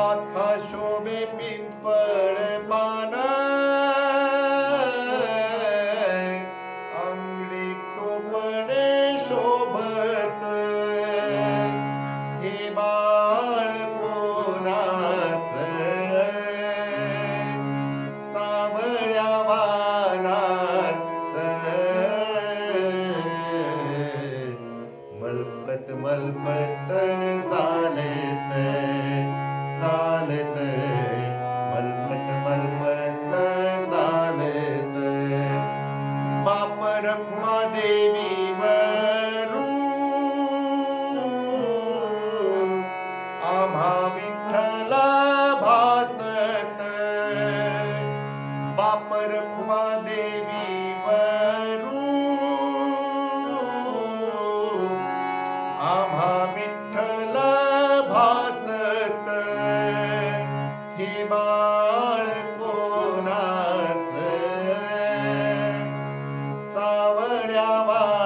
माथा शोभे पिंपळ पान अंगली टोपणे शोभत हे। बाळ कोणाच सावळ्या वाणाच मलपत मलपत जा रखुमा देवी પડ્યા